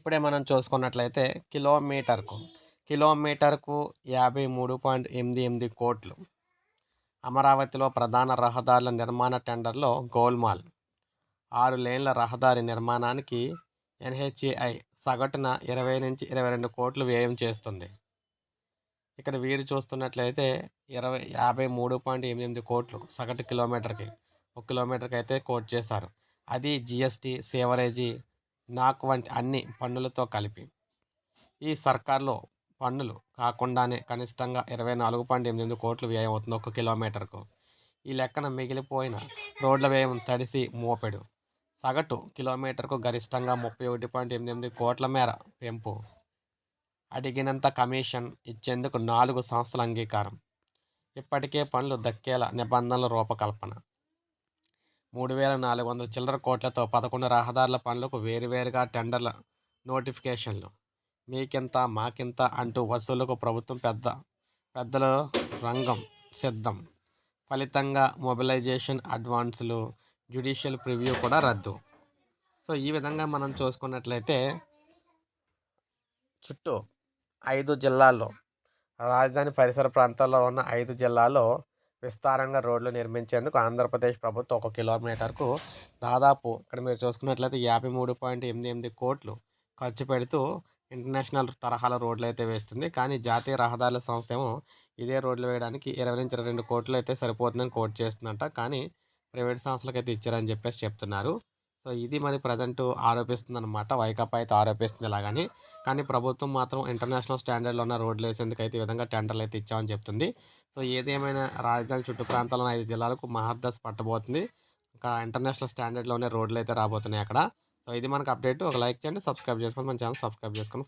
ఇప్పుడే మనం చూసుకున్నట్లయితే కిలోమీటర్కు కిలోమీటర్కు యాభై మూడు పాయింట్ ఎనిమిది ఎనిమిది కోట్లు. అమరావతిలో ప్రధాన రహదారుల నిర్మాణ టెండర్లో గోల్మాల్. ఆరు లేన్ల రహదారి నిర్మాణానికి ఎన్హెచ్ఏఐ సగటున ఇరవై నుంచి ఇరవై రెండు కోట్లు వ్యయం చేస్తుంది. ఇక్కడ వీరు చూస్తున్నట్లయితే ఇరవై యాభై మూడు పాయింట్ ఎనిమిది కోట్లు సగటు కిలోమీటర్కి ఒక కిలోమీటర్కి అయితే కోట్ చేశారు. అది జిఎస్టీ సేవరేజీ నాకు వంటి అన్ని పన్నులతో కలిపి ఈ సర్కార్లో పన్నులు కాకుండానే కనిష్టంగా ఇరవై నాలుగు పాయింట్ ఎనిమిది కోట్లు వ్యయం అవుతుంది ఒక కిలోమీటర్కు. ఈ లెక్కన మిగిలిపోయిన రోడ్ల వ్యయం తడిసి మోపెడు. సగటు కిలోమీటర్కు గరిష్టంగా ముప్పై ఒకటి పాయింట్ ఎనిమిది కోట్ల మేర పెంపు. అడిగినంత కమిషన్ ఇచ్చేందుకు నాలుగు సంస్థల అంగీకారం. ఇప్పటికే పనులు దక్కేలా నిబంధనల రూపకల్పన. మూడు వేల నాలుగు వందల చిల్లర కోట్లతో పదకొండు రహదారుల పనులకు వేరువేరుగా టెండర్ల నోటిఫికేషన్లు. మీకింత మాకింత అంటూ వసూళ్ళకు ప్రభుత్వం పెద్ద పెద్దల రంగం సిద్ధం. ఫలితంగా మొబిలైజేషన్ అడ్వాన్సులు జ్యుడిషియల్ ప్రివ్యూ కూడా రద్దు. సో ఈ విధంగా మనం చూసుకున్నట్లయితే చుట్టూ ఐదు జిల్లాల్లో రాజధాని పరిసర ప్రాంతాల్లో ఉన్న ఐదు జిల్లాల్లో విస్తారంగా రోడ్లు నిర్మించేందుకు ఆంధ్రప్రదేశ్ ప్రభుత్వం ఒక కిలోమీటర్కు దాదాపు ఇక్కడ మీరు చూసుకున్నట్లయితే యాభై మూడు పాయింట్ ఎనిమిది ఎనిమిది కోట్లు ఖర్చు పెడుతూ ఇంటర్నేషనల్ తరహాల రోడ్లు అయితే వేస్తుంది. కానీ జాతీయ రహదారుల సంస్థ ఏమో ఇదే రోడ్లు వేయడానికి ఇరవై నుంచి ఇరవై రెండు కోట్లు అయితే సరిపోతుందని కోట్ చేస్తుందంట. కానీ ప్రైవేట్ సంస్థలకు అయితే ఇచ్చారని చెప్పేసి చెప్తున్నారు. సో ఇది మరి ప్రజెంట్ ఆరోపిస్తుందన్నమాట. వైకాపా అయితే ఆరోపిస్తుంది ఇలాగని. కానీ ప్రభుత్వం మాత్రం ఇంటర్నేషనల్ స్టాండర్డ్లో ఉన్న రోడ్లు వేసేందుకు అయితే ఈ విధంగా టెండర్లు అయితే ఇచ్చామని చెప్తుంది. సో ఏదేమైనా రాజధాని చుట్టూ ప్రాంతాల్లో ఐదు జిల్లాలకు మహర్దస్ పట్టబోతుంది. ఇంకా ఇంటర్నేషనల్ స్టాండర్డ్లోనే రోడ్లు అయితే రాబోతున్నాయి అక్కడ. సో ఇది మనకు అప్డేట్. ఒక లైక్ చేయండి సబ్స్క్రైబ్ చేసుకోండి. మన ఛానల్ సబ్స్క్రైబ్ చేసుకోండి